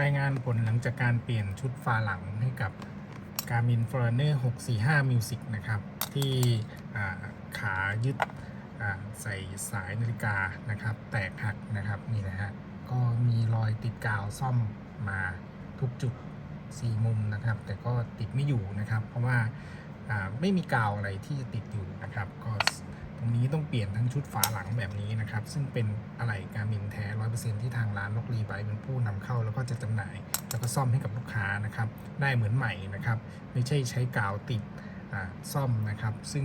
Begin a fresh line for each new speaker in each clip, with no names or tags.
รายงานผลหลังจากการเปลี่ยนชุดฝาหลังให้กับ Garmin Forerunner 645 Music นะครับ ที่ขายึดใส่สายนาฬิกานะครับ แตกหักนะครับนี่นะฮะก็มีรอยติดกาวซ่อมมาทุกจุด4มุมนะครับ แต่ก็ติดไม่อยู่นะครับ เพราะว่าไม่มีกาวอะไรที่จะติดอยู่นะครับ ก็ตรงนี้ต้องเปลี่ยนทั้งชุดฝาหลังแบบนี้นะครับ ซึ่งเป็นอะไหล่การมิน 100%ที่ทางร้านล็อกรีไบเป็นผู้นำเข้าแล้วก็จะจำหน่าย แล้วก็ซ่อมให้กับลูกค้านะครับ ได้เหมือนใหม่นะครับ ไม่ใช่ใช้กาวติดอ่าซ่อมนะครับ ซึ่ง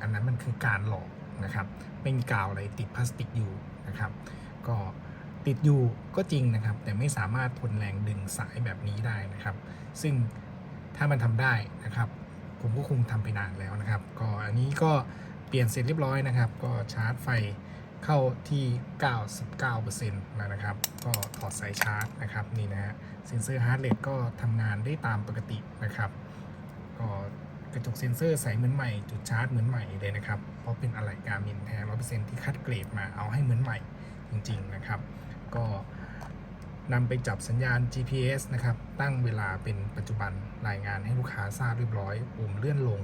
อันนั้นมันคือการหลอกนะครับ ไม่มีกาวอะไรติดพลาสติกอยู่นะครับ ก็ติดอยู่ก็จริงนะครับ แต่ไม่สามารถทนแรงดึงสายแบบนี้ได้นะครับ ซึ่งถ้ามันทำได้นะครับ ผมก็คงทำไปนานแล้วนะครับ ก็อันนี้ก็เปลี่ยนเสร็จเรียบร้อยนะครับ ก็ชาร์จไฟ เข้าที่ 99%แล้วนะครับ ก็ถอดสายชาร์จนะครับนี่นะฮะเซ็นเซอร์ฮาร์ดเรทก็ทำงานได้ตามปกตินะครับ ก็กระจกเซ็นเซอร์ใสเหมือนใหม่ จุดชาร์จเหมือนใหม่เลยนะครับ เพราะเป็นอะไหล่การมินแท้ร้อที่คัดเกรดมาเอาให้เหมือนใหม่จริงๆนะครับ ก็นำไปจับสัญญาณ GPS นะครับ ตั้งเวลาเป็นปัจจุบันรายงานให้ลูกค้าทราบเรียบร้อยปุ่มเลื่อนลง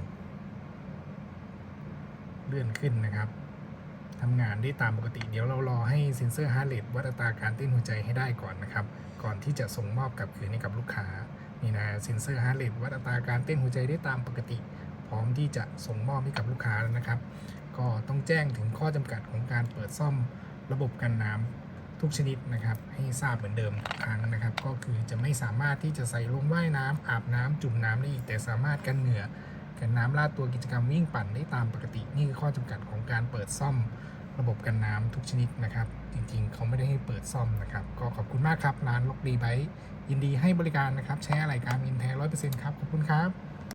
เลื่อนขึ้นนะครับ ทำงานได้ตามปกติ เดี๋ยวเรารอให้เซ็นเซอร์ฮาร์ดเรทวัดอัตราการเต้นหัวใจให้ได้ก่อนนะครับ ก่อนที่จะส่งมอบกลับคืนให้กับลูกค้านี่นะเซ็นเซอร์ฮาร์ดเรทวัดอัตราการเต้นหัวใจได้ตามปกติ พร้อมที่จะส่งมอบให้กับลูกค้าแล้วนะครับ ก็ต้องแจ้งถึงข้อจำกัดของการเปิดซ่อมระบบกันน้ำทุกชนิดนะครับ ให้ทราบเหมือนเดิมทุกครั้งนะครับ ก็คือจะไม่สามารถที่จะใส่ลงว่ายน้ำอาบน้ำจุ่มน้ำได้อีกแต่สามารถกันเหงื่อ กันน้ำลาดตัวกิจกรรมวิ่งปั่นได้ตามปกติ นี่คือข้อจำกัดของการเปิดซ่อมระบบกันน้ำทุกชนิดนะครับ จริงๆ เขาไม่ได้ให้เปิดซ่อมนะครับ ก็ขอบคุณมากครับร้านล็อกดีไบยินดีให้บริการนะครับ ใช้อะไรการมินแท้ร้อยเปอร์เซ็นต์ครับ ขอบคุณครับ